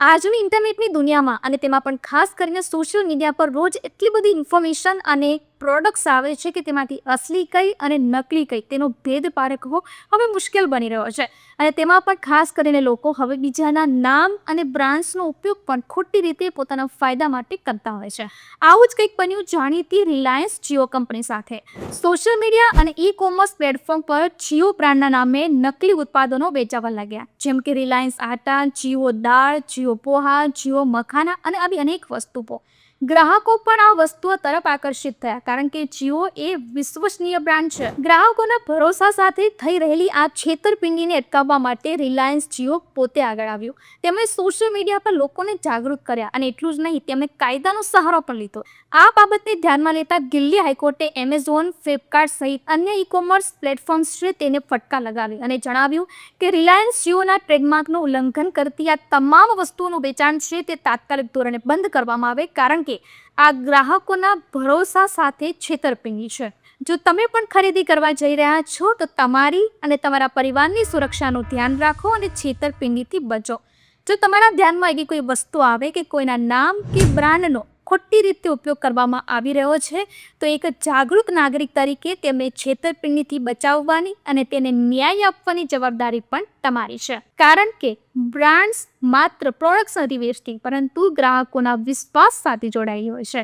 આજની ઇન્ટરનેટની દુનિયામાં અને તેમાં પણ ખાસ કરીને સોશિયલ મીડિયા પર રોજ એટલી બધી ઇન્ફોર્મેશન અને પ્રોડક્ટ્સ આવે છે કે તેમાંથી અસલી કઈ અને નકલી કઈ, તેનો ભેદ પારખવો હવે મુશ્કેલ બની રહ્યો છે. અને તેમાં પણ ખાસ કરીને લોકો હવે બીજાના નામ અને બ્રાન્ડ્સનો ઉપયોગ પણ ખોટી રીતે પોતાના ફાયદા માટે કરતા હોય છે. આવું જ કંઈક બન્યું જાણીતી રિલાયન્સ જીઓ કંપની સાથે. સોશિયલ મીડિયા અને ઈ કોમર્સ પ્લેટફોર્મ પર જીઓ બ્રાન્ડના નામે નકલી ઉત્પાદનો વેચાવા લાગ્યા. જેમ કે રિલાયન્સ આટા, જીઓ દાળ, જીઓ પોહા, જીઓ મખાના અને આવી અનેક વસ્તુઓ. ગ્રાહકો પણ આ વસ્તુઓ તરફ આકર્ષિત થયા, કારણ કે જીઓ એ વિશ્વસનીય બ્રાન્ડ છે. ગ્રાહકોના ભરોસા સાથે થઈ રહેલી આ છેતરપિંડીને અટકાવવા માટે રિલાયન્સ જીઓ પોતે આગળ આવ્યું. તેમણે સોશિયલ મીડિયા પર લોકોને જાગૃત કર્યા અને એટલું જ નહીં, તેમણે કાયદાનો સહારો પણ લીધો. આ બાબતને ધ્યાનમાં લેતા દિલ્હી હાઈકોર્ટે એમેઝોન, ફ્લિપકાર્ટ સહિત અન્ય ઈ કોમર્સ પ્લેટફોર્મ્સ છે તેને ફટકા લગાવી અને જણાવ્યું કે રિલાયન્સ જીઓના ટ્રેડમાર્કનું ઉલ્લંઘન કરતી આ તમામ વસ્તુઓનું વેચાણ છે તે તાત્કાલિક ધોરણે બંધ કરવામાં આવે, કારણ કે આ ગ્રાહકોના ભરોસા સાથે છેતરપિંડી છે. જો તમે પણ ખરીદી કરવા જઈ રહ્યા છો, તો તમારી અને તમારા પરિવારની સુરક્ષાનું ધ્યાન રાખો અને છેતરપિંડીથી બચો. જો તમારા ધ્યાનમાં એવી કોઈ વસ્તુ આવે કે કોઈના નામ કે બ્રાન્ડનો ખોટી રીતે ઉપયોગ કરવામાં આવી રહ્યો છે, તો એક જાગૃત નાગરિક તરીકે તેમને છેતરપિંડીથી બચાવવાની અને તેને ન્યાય આપવાની જવાબદારી પણ તમારી છે. કારણ કે બ્રાન્ડ્સ માત્ર પ્રોડક્ટ્સ નથી વેચતી, પરંતુ ગ્રાહકોના વિશ્વાસ સાથે જોડાયેલી હોય છે.